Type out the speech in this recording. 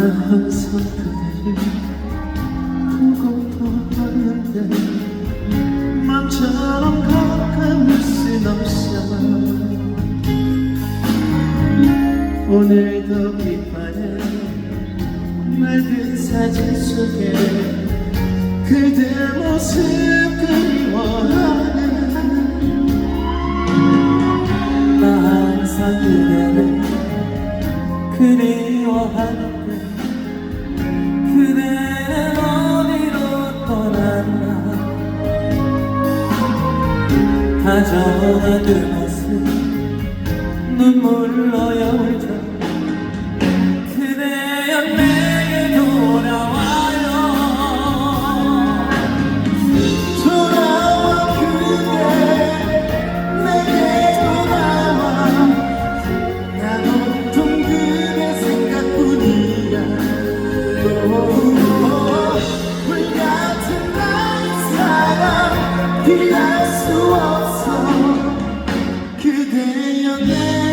그대를 보고 돌아가는데 맘처럼 가까울 순 없어 오늘도 빛바래 맑은 사진 속에 그대 모습 그리워하네 나 항상 그대를 그리 다정한 그 모습 눈물로 여울져 그대여 내게 돌아와요. 돌아와 그대 내게 돌아와. 난 온통 그대 생각뿐이야. 불 같은 나의 사랑 피할 수 없어 그대여 내